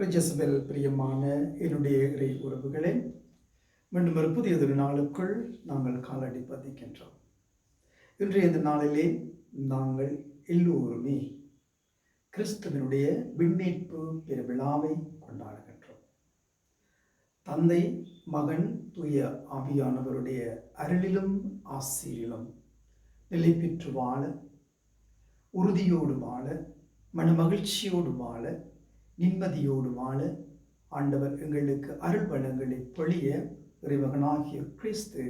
பிரஜஸ்பெல் பிரியமான என்னுடைய இறை உறவுகளே மீண்டும் ஒரு புதியதொரு நாளுக்குள் நாங்கள் காலடி பதிக்கின்றோம். இன்றைய இந்த நாளிலே நாங்கள் எல்லோருமே கிறிஸ்துவனுடைய விண்ணேற்பு பெருவிழாவை கொண்டாடுகின்றோம். தந்தை மகன் தூய ஆவியானவருடைய அருளிலும் ஆசிரியிலும் நிலை பெற்று வாழ உறுதியோடு வாழ மனமகிழ்ச்சியோடு வாழ நிம்மதியோடு வாழ ஆண்டவர் எங்களுக்கு அருள் வளங்களை பொழிய இறைவகனாகிய கிறிஸ்து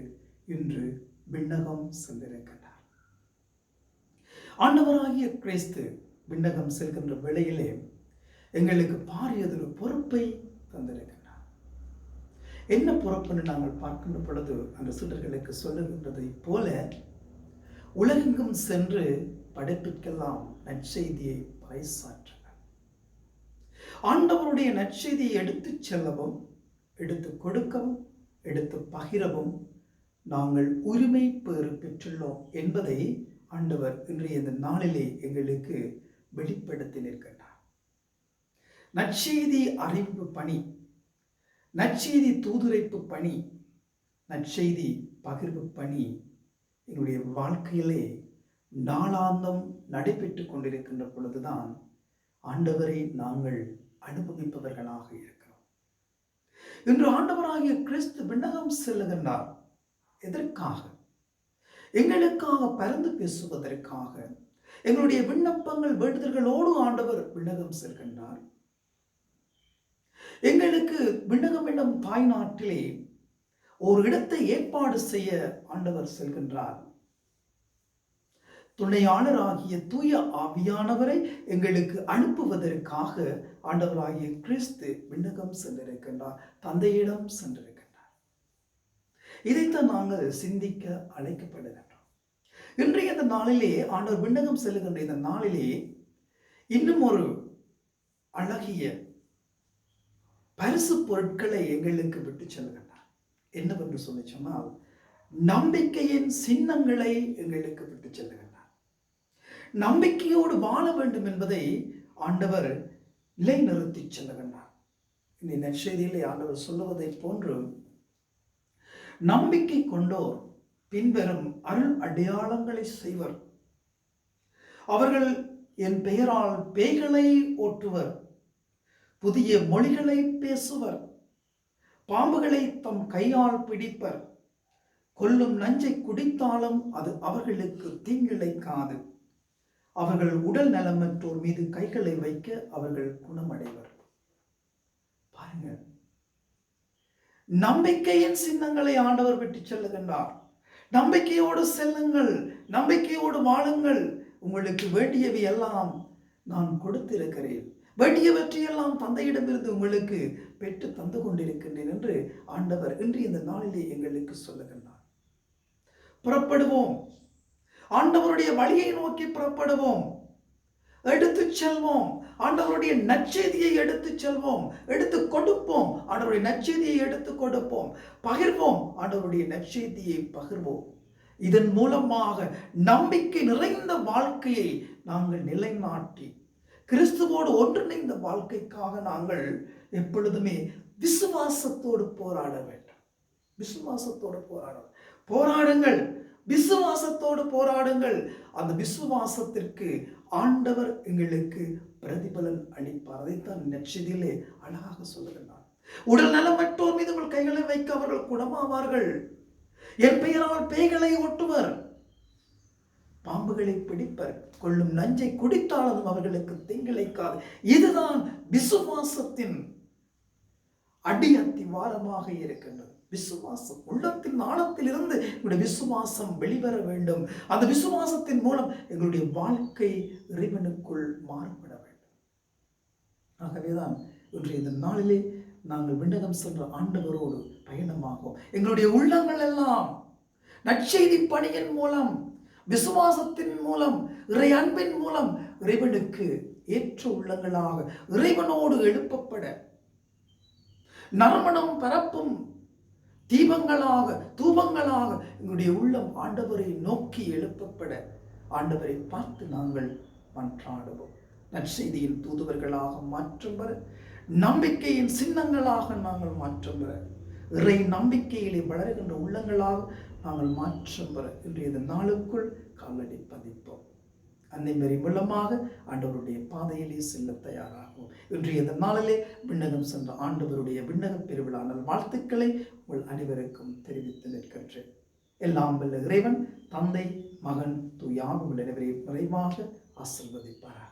இன்று விண்ணகம் சென்றிருக்கிறார் ஆண்டவராகிய கிறிஸ்து விண்ணகம் செல்கின்ற வேளையிலே எங்களுக்கு பாரியதொரு பொறுப்பை தந்திருக்கிறார். என்ன பொறுப்புன்னு நாங்கள் பார்க்கின்ற பொழுது அந்த சீடர்களுக்கு சொல்லுகின்றதை போல உலகெங்கும் சென்று படைப்பிற்கெல்லாம் நற்செய்தியை பறைசாற்றுங்கள். ஆண்டவருடைய நற்செய்தியை எடுத்துச் செல்லவும் எடுத்து கொடுக்கவும் எடுத்து பகிரவும் நாங்கள் உரிமை பெறு பெற்றுள்ளோம் என்பதை ஆண்டவர் இன்றைய இந்த நாளிலே எங்களுக்கு வெளிப்படுத்தி நிற்கின்றார். நற்செய்தி அறிவிப்பு பணி நற்செய்தி தூதுரைப்பு பணி நற்செய்தி பகிர்வு பணி எங்களுடைய வாழ்க்கையிலே நாளாந்தம் நடைபெற்று கொண்டிருக்கின்ற பொழுதுதான் ஆண்டவரை நாங்கள் அனுபவிப்பவர்களாக இருக்கிறோம். இன்று ஆண்டவராகிய கிறிஸ்து விண்ணகம் செல்லுகின்றார். எதற்காக? எங்களுக்காக பறந்து பேசுவதற்காக. எங்களுடைய விண்ணப்பங்கள் வேண்டுதல்களோடு ஆண்டவர் விண்ணகம் செல்கின்றார். எங்களுக்கு விண்ணகம் என்னும் தாய் நாட்டிலே ஒரு இடத்தை ஏற்பாடு செய்ய ஆண்டவர் செல்கின்றார். துணையாளராகிய தூய ஆவியானவரை எங்களுக்கு அனுப்புவதற்காக ஆண்டவராகிய கிறிஸ்து விண்ணகம் சென்றிருக்கின்றார் தந்தையிடம் சென்றிருக்கின்றார். இதைத்தான் நாங்கள் சிந்திக்க அழைக்கப்படுகின்றோம். இன்றைய இந்த நாளிலே ஆண்டவர் விண்ணகம் செல்லுகின்ற இந்த நாளிலே இன்னும் ஒரு அழகிய பரிசு பொருட்களை எங்களுக்கு விட்டு செல்கின்றார் என்னவென்று சொல்லி சொன்னால் நம்பிக்கையின் சின்னங்களை எங்களுக்கு விட்டு செல்லுகின்றார். நம்பிக்கையோடு வாழ வேண்டும் என்பதை ஆண்டவர் நிலை நிறுத்தி செல்லுகின்றார் இந்த நற்செய்தியிலே ஆண்டவர் சொல்லுவதை போன்று நம்பிக்கை கொண்டோர் பின்வரும் அருள் அடையாளங்களை செய்வர். அவர்கள் என் பெயரால் பேய்களை ஓட்டுவர் புதிய மொழிகளை பேசுவர் பாம்புகளை தம் கையால் பிடிப்பர் கொல்லும் நஞ்சை குடித்தாலும் அது அவர்களுக்கு தீங்கிழைக்காது. அவர்கள் உடல் நலமற்றோர் மீது கைகளை வைக்க அவர்கள் குணமடைவர். பாருங்க நம்பிக்கையின் சின்னங்களை ஆண்டவர் விட்டு செல்லுகின்றார். நம்பிக்கையோடு செல்லுங்கள் நம்பிக்கையோடு வாழுங்கள். உங்களுக்கு வேண்டியவை எல்லாம் நான் கொடுத்திருக்கிறேன். வேண்டியவற்றையெல்லாம் தந்தையிடமிருந்து உங்களுக்கு பெற்று தந்து கொண்டிருக்கின்றேன் என்று ஆண்டவர் இன்று இந்த நாளிலே எங்களுக்கு சொல்லுகின்றார். புறப்படுவோம். ஆண்டவருடைய வழியை நோக்கி புறப்படுவோம். எடுத்து செல்வோம். ஆண்டவருடைய நச்செய்தியை எடுத்து செல்வோம். எடுத்து கொடுப்போம். ஆண்டவருடைய நச்செய்தியை எடுத்து கொடுப்போம். பகிர்வோம். ஆண்டவருடைய நற்செய்தியை பகிர்வோம். இதன் மூலமாக நம்பிக்கை நிறைந்த வாழ்க்கையை நாங்கள் நிலைநாட்டி கிறிஸ்துவோடு ஒன்றிணைந்த வாழ்க்கைக்காக நாங்கள் எப்பொழுதுமே விசுவாசத்தோடு போராட வேண்டும். விசுவாசத்தோடு போராட போராடுங்கள். விசுவாசத்தோடு போராடுங்கள். அந்த விசுவாசத்திற்கு ஆண்டவர் எங்களுக்கு பிரதிபலன் அளிப்பார். அதைத்தான் நெச்சதிலே அழகாக சொல்லுகிறார் உடல் நலமற்றோர் மீது உங்கள் கைகளை வைக்க அவர்கள் குணமாவார்கள். என் பெயரால் பேய்களை ஒட்டுவர் பாம்புகளை பிடிப்பர். கொள்ளும் நஞ்சை குடித்தாலும் அவர்களுக்கு தீங்கிழைக்காது இதுதான் விசுவாசத்தின் அடி அத்திவாரமாக இருக்கின்றது. விசுவாசம் உள்ளத்தின் ஆழத்திலிருந்து எங்களுடைய விசுவாசம் வெளிவர வேண்டும். அந்த விசுவாசத்தின் மூலம் எங்களுடைய வாழ்க்கை இறைவனுக்குள் மாறுபட வேண்டும். ஆகவேதான் இன்றைய இந்த நாளிலே நாங்கள் விண்ணகம் சென்ற ஆண்டவரோடு பயணமாகும். எங்களுடைய உள்ளங்கள் எல்லாம் நற்செய்தி பணியின் மூலம் விசுவாசத்தின் மூலம் இறை அன்பின் மூலம் இறைவனுக்கு ஏற்ற உள்ளங்களாக இறைவனோடு எழுப்பப்பட நறுமணம் பரப்பும். தீபங்களாக தூபங்களாக எங்களுடைய உள்ளம் ஆண்டவரை நோக்கி எழுப்பப்பட. ஆண்டவரை பார்த்து நாங்கள் மன்றாடுவோம். நற்செய்தியின் தூதுவர்களாக மாற்றும் வர. நம்பிக்கையின் சின்னங்களாக நாங்கள் மாற்றம் பெற இறை நம்பிக்கையிலே வளர்கின்ற உள்ளங்களாக நாங்கள் மாற்றம் பெற இன்றைய நாளுக்குள் காலடி பதிப்போம். அன்னைமரி மூலமாக ஆண்டவருடைய பாதையிலே செல்ல தயாராகும். இன்றைய இந்த நாளிலே விண்ணகம் சென்ற ஆண்டவருடைய விண்ணக பெருவிழா நல் வாழ்த்துக்களை உங்கள் அனைவருக்கும் தெரிவித்து நிற்கின்றேன். எல்லாம் வல்ல இறைவன் தந்தை மகன் தூயாகும் அனைவரையும் நிறைவாக ஆசிர்வதிப்பார்